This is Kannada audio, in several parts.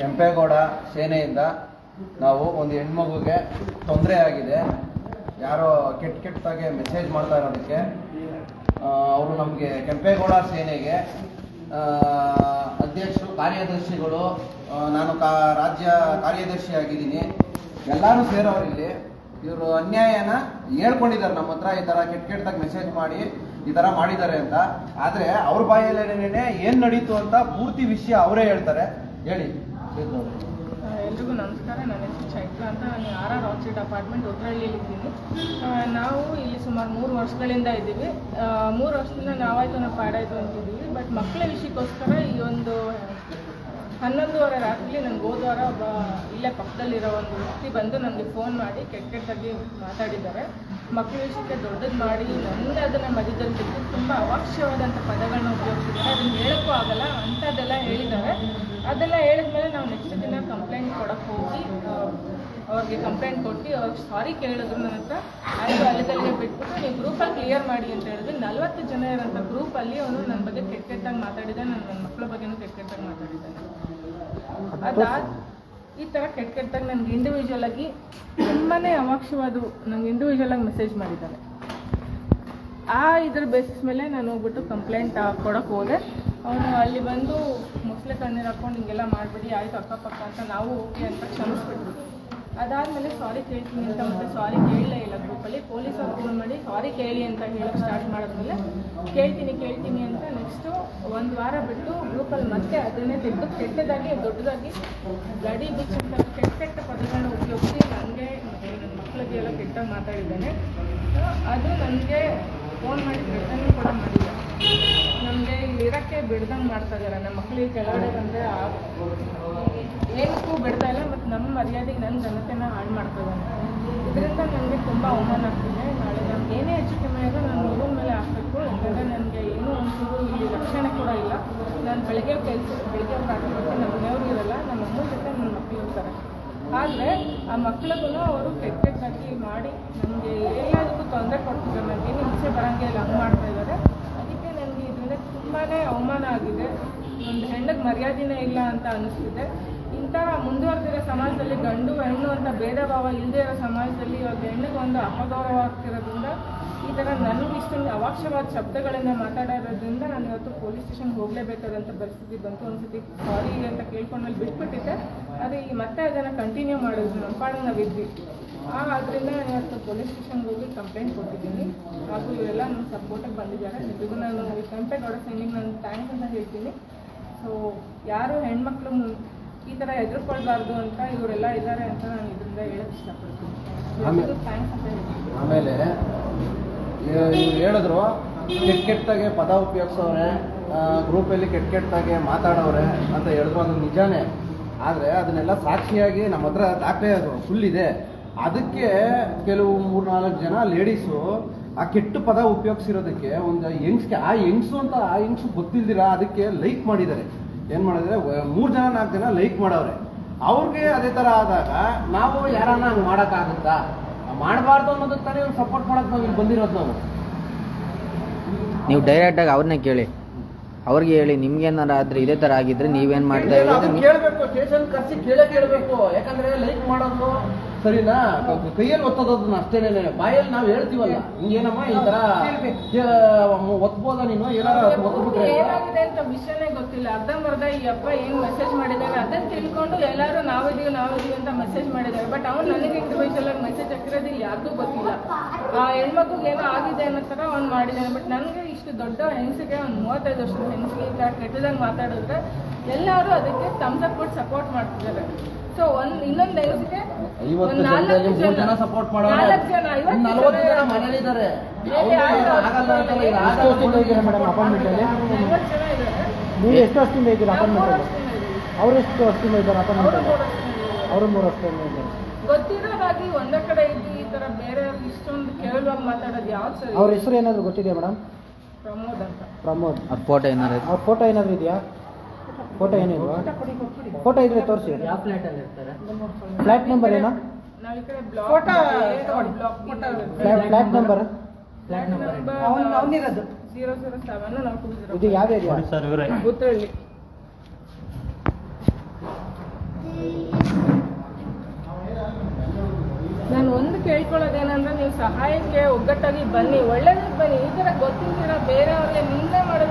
ಕೆಂಪೇಗೌಡ ಸೇನೆಯಿಂದ ನಾವು ಒಂದು ಹೆಣ್ಮಗುಗೆ ತೊಂದರೆ ಆಗಿದೆ. ಯಾರೋ ಕೆಟ್ಟ ಕೆಟ್ಟದಾಗೆ ಮೆಸೇಜ್ ಮಾಡ್ತಾ ಇರೋದಕ್ಕೆ ಅವರು ನಮಗೆ ಕೆಂಪೇಗೌಡ ಸೇನೆಗೆ ಅಧ್ಯಕ್ಷರು, ಕಾರ್ಯದರ್ಶಿಗಳು ನಾನು ಕಾ, ರಾಜ್ಯ ಕಾರ್ಯದರ್ಶಿ ಆಗಿದ್ದೀನಿ. ಎಲ್ಲರೂ ಸೇರೋರಿಲ್ಲಿ ಇವರು ಅನ್ಯಾಯನ ಹೇಳ್ಕೊಂಡಿದ್ದಾರೆ ನಮ್ಮ ಹತ್ರ, ಈ ಥರ ಕೆಟ್ಟ ಕೆಟ್ಟದಾಗ ಮೆಸೇಜ್ ಮಾಡಿ ಈ ಥರ ಮಾಡಿದ್ದಾರೆ ಅಂತ. ಆದರೆ ಅವ್ರ ಬಾಯಲ್ಲೇನೇ ಏನು ನಡೀತು ಅಂತ ಪೂರ್ತಿ ವಿಷಯ ಅವರೇ ಹೇಳ್ತಾರೆ. ಹೇಳಿ. ಎಲ್ರಿಗೂ ನಮಸ್ಕಾರ. ನನ್ನ ಹೆಸರು ಚೈತ್ರ ಅಂತ. ನಾನು ಆರ್ ಆರ್ ಆರ್ಚಿಡ್ ಅಪಾರ್ಟ್ಮೆಂಟ್ ಉತ್ತರಹಳ್ಳಿಯಲ್ಲಿ ಇದ್ದೀನಿ. ನಾವು ಇಲ್ಲಿ ಸುಮಾರು ಮೂರು ವರ್ಷಗಳಿಂದ ಇದ್ದೀವಿ. ಮೂರು ವರ್ಷದಿಂದ ನಾವಾಯ್ತು, ನಾವು ಪಾಡಾಯಿತು ಅಂತಿದ್ದೀವಿ. ಬಟ್ ಮಕ್ಕಳ ವಿಷಯಕ್ಕೋಸ್ಕರ ಈ ಒಂದು ಹನ್ನೊಂದುವರೆ ರಾತ್ರಿ ನನಗೆ ಹೋದವಾರ ಒಬ್ಬ ಇಲ್ಲೇ ಪಕ್ಕದಲ್ಲಿರೋ ಒಂದು ವ್ಯಕ್ತಿ ಬಂದು ನನಗೆ ಫೋನ್ ಮಾಡಿ ಕೆಟ್ಟ ಕೆಟ್ಟದಾಗಿ ಮಾತಾಡಿದ್ದಾರೆ. ಮಕ್ಕಳ ವಿಷಯಕ್ಕೆ ದೊಡ್ಡದು ಮಾಡಿ ನನ್ನ ಅದನ್ನು ಮಧ್ಯದಲ್ಲಿ ಬಿಟ್ಟು ತುಂಬ ಅವಾಕ್ಯವಾದಂಥ ಪದಗಳನ್ನ ಉಪಯೋಗಿಸಿದ್ದಾರೆ. ಅದನ್ನು ಹೇಳೋಕ್ಕೂ ಆಗಲ್ಲ ಅಂಥದ್ದೆಲ್ಲ ಹೇಳಿದ್ದಾರೆ. ಅದೆಲ್ಲ ಹೇಳಿದ್ಮೇಲೆ ನಾವು ನೆಕ್ಸ್ಟ್ ದಿನ ಕಂಪ್ಲೇಂಟ್ ಕೊಡಕ್ಕೆ ಹೋಗಿ ಅವ್ರಿಗೆ ಕಂಪ್ಲೇಂಟ್ ಕೊಟ್ಟು ಅವ್ರಿಗೆ ಸಾರಿ ಕೇಳಿದ್ರು ನನ್ನ ಹತ್ರ. ಆಯಿತು ಅಲ್ಲಿಗೆ ಬಿಟ್ಬಿಟ್ಟು ನೀವು ಗ್ರೂಪಲ್ಲಿ ಕ್ಲಿಯರ್ ಮಾಡಿ ಅಂತ ಹೇಳಿದ್ವಿ ನಲ್ವತ್ತು ಜನ ಇರೋಂಥ ಗ್ರೂಪಲ್ಲಿ ಅವನು ನನ್ನ ಬಗ್ಗೆ ಕೆಟ್ಟ ಕೆಟ್ಟಾಗಿ ಮಾತಾಡಿದೆ ನನ್ನ ನನ್ನ ಮಕ್ಕಳ ಬಗ್ಗೆನೂ ಕೆಟ್ಟ ಕೆಟ್ಟಾಗಿ ಮಾತಾಡಿದ್ದಾನೆ. ಅದಾದ ಈ ಥರ ಕೆಟ್ಟ ಕೆಟ್ಟಾಗಿ ನನಗೆ ಇಂಡಿವಿಜುವಲ್ ಆಗಿ ತುಂಬಾ ಅವಕ್ಷವಾದವು ನಂಗೆ ಇಂಡಿವಿಜುವಲ್ ಆಗಿ ಮೆಸೇಜ್ ಮಾಡಿದ್ದಾನೆ. ಆ ಇದ್ರ ಬೇಸಿಸ್ ಮೇಲೆ ನಾನು ಹೋಗ್ಬಿಟ್ಟು ಕಂಪ್ಲೇಂಟ್ ಕೊಡೋಕ್ಕೆ ಹೋದೆ. ಅವನು ಅಲ್ಲಿ ಬಂದು ಮೊಸಳೆ ಕಣ್ಣೀರು ಹಾಕೊಂಡು ಹಿಂಗೆಲ್ಲ ಮಾಡಬೇಡಿ, ಆಯಿತು ಅಕ್ಕಪಕ್ಕ ಅಂತ ನಾವು ಓಕೆ ಅಂತ ಕ್ಷಮಿಸ್ಬಿಟ್ರು. ಅದಾದಮೇಲೆ ಸಾರಿ ಕೇಳ್ತೀನಿ ಅಂತ ಮತ್ತೆ ಸಾರಿ ಕೇಳಲೇ ಇಲ್ಲ ಗ್ರೂಪಲ್ಲಿ ಪೊಲೀಸವ್ರು ಫೋನ್ ಮಾಡಿ ಸಾರಿ ಕೇಳಿ ಅಂತ ಹೇಳೋಕ್ಕೆ ಸ್ಟಾರ್ಟ್ ಮಾಡಿದ್ಮೇಲೆ ಕೇಳ್ತೀನಿ ಕೇಳ್ತೀನಿ ಅಂತ ನೆಕ್ಸ್ಟು ಒಂದು ವಾರ ಬಿಟ್ಟು ಗ್ರೂಪಲ್ಲಿ ಮತ್ತೆ ಅದನ್ನೇ ತೆಗೆದು ಕೆಟ್ಟದಾಗಿ, ದೊಡ್ಡದಾಗಿ ಗಡಿ ಬಿಚ್ಚಂತ ಕೆಟ್ಟ ಕೆಟ್ಟ ಪದಗಳನ್ನ ಉಪಯೋಗಿಸಿ ನನಗೆ ಮಕ್ಕಳಿಗೆ ಎಲ್ಲ ಕೆಟ್ಟಾಗಿ ಮಾತಾಡಿದ್ದೇನೆ. ಅದು ನನಗೆ ಫೋನ್ ಮಾಡಿ ಥ್ರೆಟನ್ನು ಕೂಡ ಮಾಡಿಲ್ಲ. ಇಲ್ಲಿ ಇರೋಕ್ಕೆ ಬಿಡ್ದಂಗೆ ಮಾಡ್ತಾ ಇದ್ದಾರೆ ನಮ್ಮ ಮಕ್ಳಿಗೆ ಕೆಳಗಡೆ ಬಂದರೆ ಏನಕ್ಕೂ ಬಿಡ್ತಾ ಇಲ್ಲ ಮತ್ತು ನಮ್ಮ ಮರ್ಯಾದೆಗೆ ನನ್ನ ಘನತೆನ ಹಾಳು ಮಾಡ್ತಾ ಇದ್ದಾನೆ ಇದರಿಂದ ನನಗೆ ತುಂಬ ಅವಮಾನ ಆಗ್ತಿದೆ. ನಾಳೆ ನಮ್ಗೆ ಏನೇ ಹೆಚ್ಚು ಕಮ್ಮಿ ಆದರೂ ನಾನು ಇವನ ಮೇಲೆ ಹಾಕಬೇಕು. ಯಾಕಂದರೆ ನನಗೆ ಏನೂ ಒಂಚೂರು ಇಲ್ಲಿ ರಕ್ಷಣೆ ಕೂಡ ಇಲ್ಲ. ನಾನು ಬೆಳಗ್ಗೆ ಕೆಲಸ, ಬೆಳಗ್ಗೆ ಪ್ರಾರಂಭಕ್ಕೆ ನಮ್ಮ ಮನೆಯವರು ಇರಲ್ಲ. ನಮ್ಮ ಅಮ್ಮನ ಜೊತೆ ನನ್ನ ಮಕ್ಕಳು ಇರ್ತಾರೆ. ಆದರೆ ಆ ಮಕ್ಳಿಗೂ ಅವರು ಕೆಟ್ಟ ಕೆಟ್ಟಾಗಿ ಮಾಡಿ ನನಗೆ ಎಲ್ಲದಕ್ಕೂ ತೊಂದರೆ ಕೊಡ್ತಿದ್ದಾರೆ ನನಗೇನು ಹಿಂಸೆ ಬರೋಂಗೆ ಇಲ್ಲ ಹಂಗೆ ಮಾಡ್ತಾ ಇದ್ದಾರೆ ಅದಕ್ಕೆ ನನಗೆ ಇದರಿಂದ ತುಂಬಾ ಅವಮಾನ ಆಗಿದೆ. ಒಂದು ಹೆಣ್ಣಿಗೆ ಮರ್ಯಾದೆನೇ ಇಲ್ಲ ಅಂತ ಅನಿಸ್ತಿದೆ. ಇಂಥ ಮುಂದುವರೆದಿರೋ ಸಮಾಜದಲ್ಲಿ ಗಂಡು ಹೆಣ್ಣು ಅಂತ ಭೇದ ಭಾವ ಇಲ್ಲದೇ ಇರೋ ಸಮಾಜದಲ್ಲಿ ಇವಾಗ ಹೆಣ್ಣಿಗೆ ಒಂದು ಅಪಗೌರವ ಆಗ್ತಿರೋದ್ರಿಂದ ಈ ಥರ ನನಗೆ ಇಷ್ಟೊಂದು ಅವಾಕ್ಷವಾದ ಶಬ್ದಗಳನ್ನು ಮಾತಾಡೋದ್ರಿಂದ ನಾನು ಇವತ್ತು ಪೊಲೀಸ್ ಸ್ಟೇಷನ್ಗೆ ಹೋಗಲೇಬೇಕಾದಂಥ ಪರಿಸ್ಥಿತಿ ಬಂತು ಒಂದ್ಸತಿ ಸಾರಿ ಅಂತ ಕೇಳ್ಕೊಂಡ್ಮೇಲೆ ಬಿಟ್ಬಿಟ್ಟಿದ್ದೆ. ಆದರೆ ಈ ಮತ್ತೆ ಅದನ್ನು ಕಂಟಿನ್ಯೂ ಮಾಡೋದು ನಮ್ಮ ಪಾಡು ನಾವು ಇದ್ವಿ ಆ ಆದ್ದರಿಂದ ನಾನು ಇವತ್ತು ಪೊಲೀಸ್ ಸ್ಟೇಷನ್ಗೆ ಹೋಗಿ ಕಂಪ್ಲೇಂಟ್ ಕೊಟ್ಟಿದ್ದೀನಿ. ಹಾಗೂ ಇವರೆಲ್ಲ ನನ್ನ ಸಪೋರ್ಟಿಗೆ ಬಂದಿದ್ದಾರೆ. ನಿಮಗೂ ನಾನು ಕಂಪ್ಲೇಂಟ್ ಕೆಂಪೇಗೌಡ ನಿಮಗೆ ನಾನು ಥ್ಯಾಂಕ್ಸ್ ಅಂತ ಹೇಳ್ತೀನಿ. ಸೊ ಯಾರು ಹೆಣ್ಮಕ್ಳು ಈ ಥರ ಹೆದರ್ಕೊಳ್ಬಾರ್ದು ಅಂತ ಇವರೆಲ್ಲ ಇದ್ದಾರೆ ಅಂತ ನಾನು ಇದರಿಂದ ಹೇಳಕ್ಕೆ ಇಷ್ಟಪಡ್ತೀನಿ. ಆಮೇಲೆ- ಥ್ಯಾಂಕ್ಸ್ ಅಂತ ಹೇಳ್ತೀನಿ. ಆಮೇಲೆ ಇವ್ರು ಹೇಳಿದ್ರು, ಕೆಟ್ಟ ಕೆಟ್ಟಾಗೆ ಪದ ಉಪಯೋಗಿಸೋರೆ ಗ್ರೂಪಲ್ಲಿ ಕೆಟ್ಟ ಕೆಟ್ಟಾಗೆ ಮಾತಾಡೋರೆ ಅಂತ ಹೇಳಿದ್ರು ಅದು ನಿಜಾನೇ. ಆದರೆ ಅದನ್ನೆಲ್ಲ ಸಾಕ್ಷಿಯಾಗಿ ನಮ್ಮ ಹತ್ರ ದಾಖಲೆ ಅದು ಫುಲ್ ಅದಕ್ಕೆ ಕೆಲವು ಮೂರು ನಾಲ್ಕು ಜನ ಲೇಡೀಸು ಆ ಕೆಟ್ಟ ಪದ ಉಪಯೋಗಿಸಿರೋದಕ್ಕೆ ಒಂದು ಹೆಂಗ್ಸ್ಗೆ, ಆ ಹೆಂಗ್ಸು ಅಂತ, ಆ ಹೆಂಗ್ಸು ಗೊತ್ತಿಲ್ದಿರ, ಅದಕ್ಕೆ ಲೈಕ್ ಮಾಡಿದ್ದಾರೆ. ಏನು ಮಾಡಿದ್ರೆ ಮೂರು ಜನ, ನಾಲ್ಕು ಜನ ಲೈಕ್ ಮಾಡವ್ರೆ. ಅವ್ರಿಗೆ ಅದೇ ಥರ ಆದಾಗ ನಾವು ಯಾರನ್ನ ಹಂಗೆ ಮಾಡೋಕ್ಕಾಗುತ್ತಾ? ಮಾಡಬಾರ್ದು ಅನ್ನೋದಕ್ಕೆ ತಾನೇ ಸಪೋರ್ಟ್ ಮಾಡಕ್ಕೆ ನಾವು ಇಲ್ಲಿ ಬಂದಿರೋದು ನಾವು. ನೀವು ಡೈರೆಕ್ಟಾಗಿ ಅವ್ರನ್ನೇ ಕೇಳಿ. ಅವ್ರಿಗೆ ಹೇಳಿ ನಿಮ್ಗೇನಾರ ಆದ್ರೆ ಇದೇ ತರ ಆಗಿದ್ರೆ ನೀವೇನ್ ಮಾಡ್ತಾ ಇರೋದು? ಕೇಳಬೇಕು ಸ್ಟೇಷನ್ ಕರ್ಸಿ ಕೇಳೇ ಕೇಳಬೇಕು. ಯಾಕಂದ್ರೆ ಲೈಕ್ ಮಾಡೋದು ಸರಿನಾ? ಕೈಯಲ್ಲಿ ಒತ್ತದನ್ನ ಅಷ್ಟೇನೆ ಬಾಯಲ್ಲಿ ನಾವು ಹೇಳ್ತೀವಲ್ಲ. ಹಿಂಗೇನಮ್ಮ ಈ ತರ ಒತ್ಬೋದ ನೀನು? ಏನಾರ ಒತ್ಬಿಟ್ರೆ? ಏನಾಗಿದೆ ಅಂತ ವಿಷಯನೇ ಗೊತ್ತಿಲ್ಲ. ಅರ್ಧಂಬರ್ಧ ಈ ಅಪ್ಪ ಏನ್ ಮೆಸೇಜ್ ಮಾಡಿದ್ದಾರೆ ಅದನ್ನ ತಿಳ್ಕೊಂಡು ಎಲ್ಲರೂ ನಾವಿದೀವಿ ನಾವಿದೀವಿ ಅಂತ ಮೆಸೇಜ್ ಮಾಡಿದ್ದಾರೆ. ಬಟ್ ಅವ್ನು ನನಗೆ ಇಂಡಿವಿಜುವಲ್ ಆಗಿ ಮೆಸೇಜ್ ಹಾಕಿರೋದು ಯಾರಿಗೂ ಗೊತ್ತಿಲ್ಲ. ಆ ಹೆಣ್ಮಕ್ಳಿಗೆ ಏನೋ ಆಗಿದೆ ಅನ್ನೋ ಥರ ಅವ್ನು ಮಾಡಿದ್ದಾನೆ ಬಟ್ ನನಗೆ ಇಷ್ಟು ದೊಡ್ಡ ಹೆಂಗಸಿಗೆ ಒಂದು ಮೂವತ್ತೈದು ವರ್ಷದ ಹೆಂಗಸಿಗೆ ಈ ಕೆಟ್ಟದಂಗೆ ಮಾತಾಡಿದ್ರೆ ಎಲ್ಲರೂ ಅದಕ್ಕೆ ತಮ್ಸಪ್ ಕೊಟ್ಟು ಸಪೋರ್ಟ್ ಮಾಡ್ತಿದ್ದಾರೆ. ಸೊ ಒಂದು ಇನ್ನೊಂದು ಐವತ್ತು ಜನದಲ್ಲಿ ಮೂರು ಜನ. ಸಪೋರ್ಟ್ ಮಾಡೋರು. ನಾಲ್ಕು ಜನ ಐವತ್ತು ನಲ್ವತ್ತು ಜನ. ಮನೇಲಿದ್ದಾರೆ. ಆಗಲ್ಲ ಅಂತಲ್ಲ, ಮೇಡಮ್ ಅಪಾರ್ಟ್ಮೆಂಟಲ್ಲಿ ಐವತ್ತು ಜನ ಇದ್ದಾರೆ. ನೀವು ಎಷ್ಟು ವರ್ಷದಿಂದ ಇದ್ದೀರಾ ಅಪಾಯಿಂಟ್ಮೆಂಟ್. ಅವ್ರು ಎಷ್ಟು ವರ್ಷದಿಂದ ಇದ್ದಾರೆ ಅವರು ಅಪಾರ್ಟ್ಮೆಂಟಲ್ಲಿ ಮೂರು ವರ್ಷದಿಂದ ಇದ್ದಾರೆ. ಅವರು ಮೂರು ವರ್ಷದಿಂದ ಇದ್ದಾರೆ. ಗೊತ್ತಿರೋದಾಗಿ ಒಂದೇ ಕಡೆ ಇದ್ದು ಈ ತರ ಬೇರೆ ಇಷ್ಟೊಂದು ಕೇಳುವಾಗ ಮಾತಾಡೋದು ಯಾವ್ದು ಸರಿ ಅವ್ರ ಹೆಸರು ಏನಾದರೂ ಗೊತ್ತಿದೆಯಾ ಮೇಡಮ್ ಪ್ರಮೋದ್ ಅಂತ. ಪ್ರಮೋದ್. ಅವ್ರ ಫೋಟೋ ಏನಾದ್ರು ಅವ್ರ ಫೋಟೋ ಏನಾದರೂ ಇದೆಯಾ? ಫೋಟೋ ಏನಿಲ್ವಾ ಫೋಟೋ ಇದ್ರೆ ತೋರಿಸಿ. ಫ್ಲಾಟ್ ಫ್ಲ್ಯಾಟ್ ನಂಬರ್ ಏನೋ? ಫೋಟೋ ಫ್ಲ್ಯಾಟ್ ನಂಬರ್ ಇದು ಯಾವ ಏರಿಯಾ ನಾನು ಒಂದು ಕೇಳ್ಕೊಳ್ಳೋದೇನಂದ್ರೆ ನೀವು ಸಹಾಯಕ್ಕೆ ಒಗ್ಗಟ್ಟಾಗಿ ಬನ್ನಿ. ಒಳ್ಳೇದಕ್ಕೆ ಬನ್ನಿ. ಈ ಥರ ಬೇರೆ ಬೇರೆಯವ್ರಿಗೆ ನಿಂದೆ ಮಾಡೋದು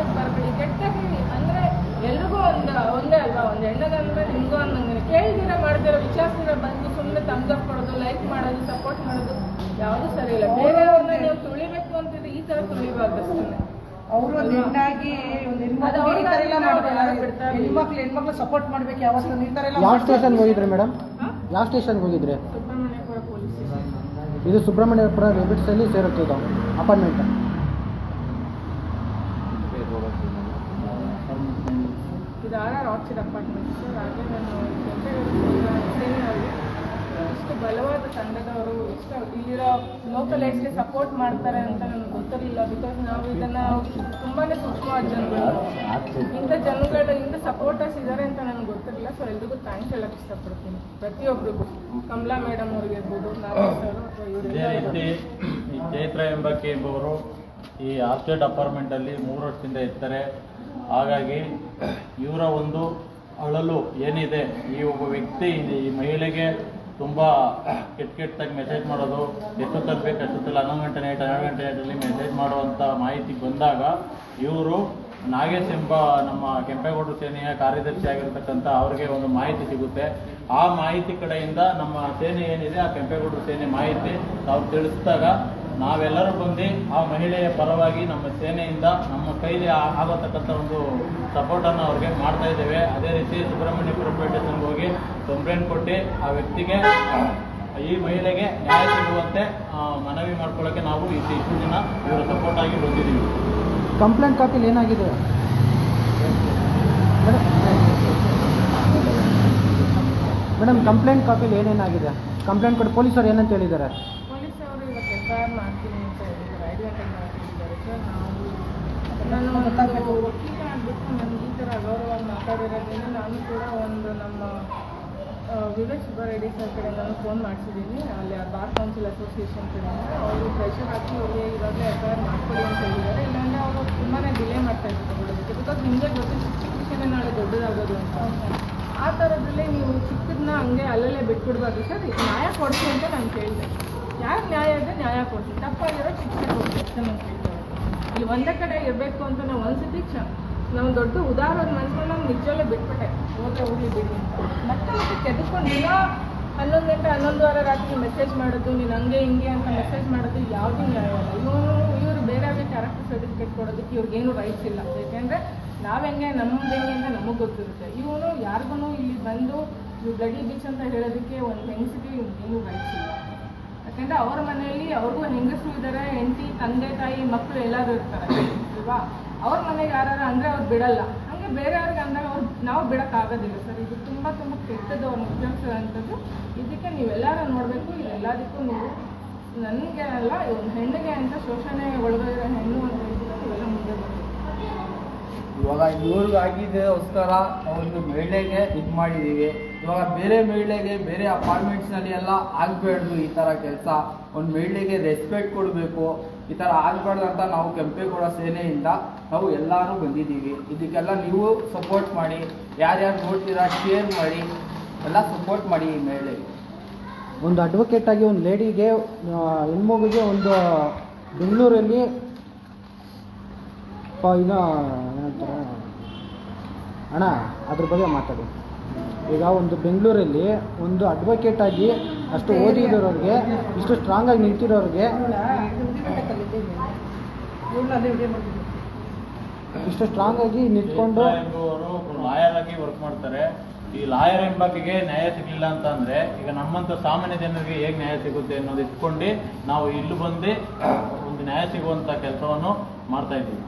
ಒಂದು ಒಂದೇ ಅಲ್ವಾ? ಒಂದು ಹೆಣ್ಣಗಂದ್ರೆ ನಿಮ್ಗೂ ಅನ್ನಂಗೆ ಕೇಳ್ದಿರ ಮಾಡ್ದಿರೋ ವಿಚಾರಿಸ್ದಿರ ಬಂದು ಸುಮ್ಮನೆ ತಮ್ಸಪ್ ಕೊಡೋದು ಲೈಕ್ ಮಾಡೋದು ಸಪೋರ್ಟ್ ಮಾಡೋದು ಯಾವುದು ಸರಿ ಇಲ್ಲ. ಬೇರೆಯವ್ರನ್ನ ನೀವು ತುಳಿಬೇಕು ಅಂತಿದ್ರೆ ಈ ಥರ ತುಳಿಬಾರ್ದು ಅಷ್ಟೇ. ಅವರು ಒಂದು ಹೆಣ್ಣಾಗಿ ಒಂದು ಹೆಣ್ಮಕ್ಳು ಈ ಥರ ಎಲ್ಲ ಮಾಡ್ತಾರೆ. ಹೆಣ್ಮಕ್ಳು ಹೆಣ್ಮಕ್ಳು ಸಪೋರ್ಟ್ ಮಾಡ್ಬೇಕು ಯಾವತ್ತೂ ಈ ಥರ ಎಲ್ಲ ಯಾವ. ಸ್ಟೇಷನ್ಗೆ ಹೋಗಿದ್ರಿ ಮೇಡಮ್ ಯಾವ ಸ್ಟೇಷನ್ಗೆ ಹೋಗಿದ್ರಿ? ಸುಬ್ರಹ್ಮಣ್ಯಪುರ ಪೊಲೀಸ್ ಸ್ಟೇಷನ್ ಇದು ಸುಬ್ರಹ್ಮಣ್ಯಪುರ ಲಿಮಿಟ್ಸಲ್ಲಿ ಸೇರುತ್ತೆ ಇದು ಅಪಾರ್ಟ್ಮೆಂಟ್ ಇದು ಆರ್ಚಿಡ್ ಅಪಾರ್ಟ್ಮೆಂಟ್ ಸರ್ ಹಾಗೆ ನಾನು ಇಷ್ಟು ಬಲವಾದ ತಂಡದವರು ಇಷ್ಟು ಇಲ್ಲಿರೋ ಲೋಕಲ್ ಏಟ್ಸ್ಗೆ ಸಪೋರ್ಟ್ ಮಾಡ್ತಾರೆ ಅಂತ ನನಗೆ ಗೊತ್ತಿರಲಿಲ್ಲ. ಬಿಕಾಸ್ ನಾವು ಇದನ್ನು ತುಂಬಾ ಸೂಕ್ಷ್ಮವಾದ ಜನಗಳು. ಇಂಥ ಜನಗಳು ಇಂಥ ಸಪೋರ್ಟರ್ಸ್ ಇದ್ದಾರೆ ಅಂತ ನನಗೆ ಗೊತ್ತಿರಲಿಲ್ಲ. ಸೊ ಎಲ್ರಿಗೂ ಥ್ಯಾಂಕ್ಸ್ ಹೇಳಕ್ಕೆ ಇಷ್ಟಪಡ್ತೀನಿ. ಪ್ರತಿಯೊಬ್ಬರಿಗೂ ಕಮಲಾ ಮೇಡಮ್ ಅವ್ರಿಗೆ ಇರ್ಬೋದು ನಾಗೇಶ್ ಅವರು ಅಥವಾ ಚೈತ್ರ ಎಂಬಕ್ಕೆ ಎಂಬುವರು ಈ ಆರ್ಚರ್ಡ್ ಅಪಾರ್ಟ್ಮೆಂಟಲ್ಲಿ ಮೂರು ವರ್ಷದಿಂದ ಇರ್ತಾರೆ. ಹಾಗಾಗಿ ಇವರ ಒಂದು ಅಳಲು ಏನಿದೆ, ಈ ಒಬ್ಬ ವ್ಯಕ್ತಿ, ಈ ಮಹಿಳೆಗೆ ತುಂಬ ಕೆಟ್ಟ ಕೆಟ್ಟದಾಗಿ ಮೆಸೇಜ್ ಮಾಡೋದು ಎಷ್ಟು ತಲುಪಬೇಕು ಅಷ್ಟೊತ್ತಲ್ಲಿ ಹನ್ನೊಂದು ಗಂಟೆ ನೈಟ್ ಹನ್ನೆರಡು ಗಂಟೆ ನೈಟಲ್ಲಿ ಮೆಸೇಜ್ ಮಾಡುವಂಥ ಮಾಹಿತಿ ಬಂದಾಗ ಇವರು ನಾಗೇಶ್ ಎಂಬ ನಮ್ಮ ಕೆಂಪೇಗೌಡರು ಸೇನೆಯ ಕಾರ್ಯದರ್ಶಿ ಆಗಿರ್ತಕ್ಕಂಥ ಅವ್ರಿಗೆ ಒಂದು ಮಾಹಿತಿ ಸಿಗುತ್ತೆ. ಆ ಮಾಹಿತಿ ಕಡೆಯಿಂದ ನಮ್ಮ ಸೇನೆ ಏನಿದೆ, ಆ ಕೆಂಪೇಗೌಡರು ಸೇನೆ ಮಾಹಿತಿ ತಾವು ತಿಳಿಸಿದಾಗ ನಾವೆಲ್ಲರೂ ಬಂದು ಆ ಮಹಿಳೆಯ ಪರವಾಗಿ ನಮ್ಮ ಸೇನೆಯಿಂದ ನಮ್ಮ ಕೈಲಿ ಆಗತಕ್ಕಂಥ ಒಂದು ಸಪೋರ್ಟನ್ನು ಅವ್ರಿಗೆ ಮಾಡ್ತಾ ಇದ್ದೇವೆ. ಅದೇ ರೀತಿ ಸುಬ್ರಹ್ಮಣ್ಯಪುರ ಪೊಲೀಸ್ ಹೋಗಿ ಕಂಪ್ಲೇಂಟ್ ಕೊಟ್ಟು ಆ ವ್ಯಕ್ತಿಗೆ, ಈ ಮಹಿಳೆಗೆ ನ್ಯಾಯ ಸಿಗುವಂತೆ ಮನವಿ ಮಾಡ್ಕೊಳ್ಳೋಕ್ಕೆ ನಾವು ಇಲ್ಲಿ ಇಷ್ಟು ದಿನ ಇವರ ಸಪೋರ್ಟ್ ಆಗಿ ಬಂದಿದ್ದೀವಿ. ಕಂಪ್ಲೇಂಟ್ ಕಾಪಿಲಿ ಏನಾಗಿದೆ? ಮೇಡಮ್ ಕಂಪ್ಲೇಂಟ್ ಕಾಪಿಲಿ ಏನೇನಾಗಿದೆ? ಕಂಪ್ಲೇಂಟ್ ಕೊಟ್ಟು ಪೊಲೀಸರು ಏನಂತ ಹೇಳಿದ್ದಾರೆ? ಆರ್ ಮಾಡ್ತೀನಿ ಅಂತ ಹೇಳಿದ್ದಾರೆ ಐದು ಗಂಟೆಗೆ ಮಾಡ್ತಿದ್ದಾರೆ ಸರ್ ನಾವು ನಾನು ವಕೀಲ ಆಗ್ಬಿಟ್ಟು ನನಗೆ ಈ ಥರ ಅಗೌರವಾಗಿ ಮಾತಾಡಿರೋದ್ರಿಂದ ನಾನು ಕೂಡ ಒಂದು ನಮ್ಮ ವಿವೇಕ್ ಸುಬ್ಬಾರೆಡ್ಡಿ ಸರ್ ಕಡೆ ನಾನು ಫೋನ್ ಮಾಡಿಸಿದ್ದೀನಿ. ಅಲ್ಲಿ ಬಾರ್ ಕೌನ್ಸಿಲ್ ಅಸೋಸಿಯೇಷನ್ ಕಡೆಯಿಂದ ಅವರು ಪ್ರೆಷರ್ ಹಾಕಿ ಅವ್ರಿಗೆ ಇವಾಗಲೇ ಎಫ್ ಐ ಆರ್ ಮಾಡ್ಕೊಳ್ಳಿ ಅಂತ ಹೇಳಿದ್ದಾರೆ. ಇಲ್ಲಾಂದರೆ ಅವರು ತುಂಬಾ ಡಿಲೇ ಮಾಡ್ತಾ ಇದ್ದಾರೆ ಬಿಕಾಸ್ ನಿಮಗೆ ಗೊತ್ತು ಚಿಕ್ಕ ವಿಷಯನೇ ನಾಳೆ ದೊಡ್ಡದಾಗೋದು ಅಂತ. ಆ ಥರದಲ್ಲೇ ನೀವು ಚಿಕ್ಕದನ್ನ ಹಂಗೆ ಅಲ್ಲಲ್ಲೇ ಬಿಟ್ಬಿಡ್ಬಾರ್ದು ಸರ್. ಇದು ನ್ಯಾಯ ಕೊಡಿಸಿ ಅಂತ ನಾನು ಕೇಳಿದೆ. ಯಾರು ನ್ಯಾಯ ಇದೆ ನ್ಯಾಯ ಕೊಡಿಸಿ ತಪ್ಪಾಗಿರೋ ಶಿಕ್ಷೆ ಕೇಳ್ತೇವೆ ಇಲ್ಲಿ ಒಂದೇ ಕಡೆ ಇರಬೇಕು ಅಂತ ನಾವು ಒಂದ್ಸತಿ ಚ ನಾವು ದೊಡ್ಡ ಉದಾಹರಣೆ ಮನ್ಸಲ್ಲಿ ನಾನು ನಿಜವಲ್ಲೇ ಬಿಟ್ಬಿಟ್ಟೆ. ಹೋದ್ರೆ ಹೋಗ್ಲಿ ಬಿಡಿ ಮತ್ತೆ ಮತ್ತೆ ತೆಗೆದುಕೊಂಡು ಹನ್ನೊಂದು ಗಂಟೆ ಹನ್ನೊಂದುವರೆ ರಾತ್ರಿ ಮೆಸೇಜ್ ಮಾಡೋದು, ನೀನು ಹಂಗೆ ಹಿಂಗೆ ಅಂತ ಮೆಸೇಜ್ ಮಾಡೋದು ಯಾವುದೂ ನ್ಯಾಯ ಇಲ್ಲ. ಇವರು ಇವರು ಬೇರೆಯವ್ರಿಗೆ ಕ್ಯಾರೆಕ್ಟರ್ ಸರ್ಟಿಫಿಕೇಟ್ ಕೊಡೋದಕ್ಕೆ ಇವ್ರಿಗೇನು ರೈಟ್ಸ್ ಇಲ್ಲ. ಯಾಕೆಂದರೆ ನಾವು ಹೆಂಗೆ ನಮ್ಮದು ಹೆಂಗೆ ಅಂತ ನಮಗೆ ಗೊತ್ತಿರುತ್ತೆ. ಇವನು ಯಾರಿಗೂ ಇಲ್ಲಿ ಬಂದು, ನೀವು ಬ್ಲಡಿ ಬೀಚ್ ಅಂತ ಹೇಳೋದಕ್ಕೆ ಒಂದು ಹೆಂಗಸಿಗೆ ಏನು ರೈಟ್ಸ್ ಇಲ್ಲ. ಯಾಕಂದ್ರೆ ಅವ್ರ ಮನೆಯಲ್ಲಿ ಅವ್ರಿಗೂ ಹೆಂಗಸರು ಇದ್ದಾರೆ ಹೆಂಡತಿ, ತಂದೆ, ತಾಯಿ ಮಕ್ಕಳು ಎಲ್ಲರೂ ಇರ್ತಾರೆ. ಅಲ್ವಾ? ಅವ್ರ ಮನೆಗೆ ಯಾರು ಅಂದರೆ ಅವ್ರು ಬಿಡಲ್ಲ. ಹಂಗೆ ಬೇರೆಯವ್ರಿಗೆ ಅಂದಾಗ ಅವ್ರು ನಾವು ಬಿಡೋಕ್ಕಾಗೋದಿಲ್ಲ ಸರ್. ಇದು ತುಂಬ ತುಂಬ ಕೆಟ್ಟದ್ದು ಅವ್ರನ್ನ ಉಪಯೋಗಿಸಿದಂಥದ್ದು ಇದಕ್ಕೆ ನೀವೆಲ್ಲರೂ ನೋಡಬೇಕು ಇಲ್ಲೆಲ್ಲದಕ್ಕೂ ನೀವು ನನಗೆ ಅಲ್ಲ ಒಂದು ಹೆಣ್ಣಿಗೆ ಅಂತ ಶೋಷಣೆ ಒಳಗಿರೋ ಹೆಣ್ಣು ಅಂತ ಹೇಳಿದ್ರೆ ನೀವೆಲ್ಲ ಮುಂದೆ ಬರಬೇಕು ಇವಾಗ ಇವ್ರಿಗೆ ಆಗಿದ್ದೋಸ್ಕರ ಒಂದು ಮಹಿಳೆಗೆ ಇದು ಮಾಡಿದ್ದೀವಿ ಇವಾಗ ಬೇರೆ ಮಹಿಳೆಗೆ ಬೇರೆ ಅಪಾರ್ಟ್ಮೆಂಟ್ಸ್ನಲ್ಲಿ ಎಲ್ಲ ಆಗಬಾರ್ದು ಈ ಥರ ಕೆಲಸ. ಒಂದು ಮಹಿಳೆಗೆ ರೆಸ್ಪೆಕ್ಟ್ ಕೊಡಬೇಕು. ಈ ಥರ ಆಗಬಾರ್ದು ಅಂತ ನಾವು ಕೆಂಪೇಗೌಡ ಸೇನೆಯಿಂದ ನಾವು ಎಲ್ಲರೂ ಬಂದಿದ್ದೀವಿ. ಇದಕ್ಕೆಲ್ಲ ನೀವು ಸಪೋರ್ಟ್ ಮಾಡಿ, ಯಾರ್ಯಾರು ನೋಡ್ತೀರಾ ಶೇರ್ ಮಾಡಿ, ಎಲ್ಲ ಸಪೋರ್ಟ್ ಮಾಡಿ ಈ ಮಹಿಳೆಗೆ. ಒಂದು ಅಡ್ವೊಕೇಟ್ ಆಗಿ ಒಂದು ಲೇಡಿಗೆ ಹೆಣ್ಮಗುಗೆ ಒಂದು ಬೆಂಗಳೂರಲ್ಲಿ ಏನಂತಾರೆ, ಅಣ್ಣ, ಅದ್ರ ಬಗ್ಗೆ ಮಾತಾಡಿ. ಈಗ ಒಂದು ಬೆಂಗಳೂರಲ್ಲಿ ಒಂದು ಅಡ್ವೊಕೇಟ್ ಆಗಿ ಅಷ್ಟು ಓದಿದವ್ರಿಗೆ ಇಷ್ಟು ಸ್ಟ್ರಾಂಗ್ ಆಗಿ ನಿಂತಿರೋರಿಗೆ ಇಷ್ಟು ಸ್ಟ್ರಾಂಗ್ ಆಗಿ ನಿಂತ್ಕೊಂಡು ಲಾಯರ್ ಆಗಿ ವರ್ಕ್ ಮಾಡ್ತಾರೆ. ಈ ಲಾಯರ್ ಎಂಬಾಕೆಗೆ ನ್ಯಾಯ ಸಿಗಲಿಲ್ಲ ಅಂತ ಅಂದ್ರೆ ಈಗ ನಮ್ಮಂತ ಸಾಮಾನ್ಯ ಜನರಿಗೆ ಹೇಗೆ ನ್ಯಾಯ ಸಿಗುತ್ತೆ ಅನ್ನೋದು ಇಟ್ಕೊಂಡು ನಾವು ಇಲ್ಲಿ ಬಂದು ಒಂದು ನ್ಯಾಯ ಸಿಗುವಂತ ಕೆಲಸವನ್ನು ಮಾಡ್ತಾ ಇದ್ದೀವಿ.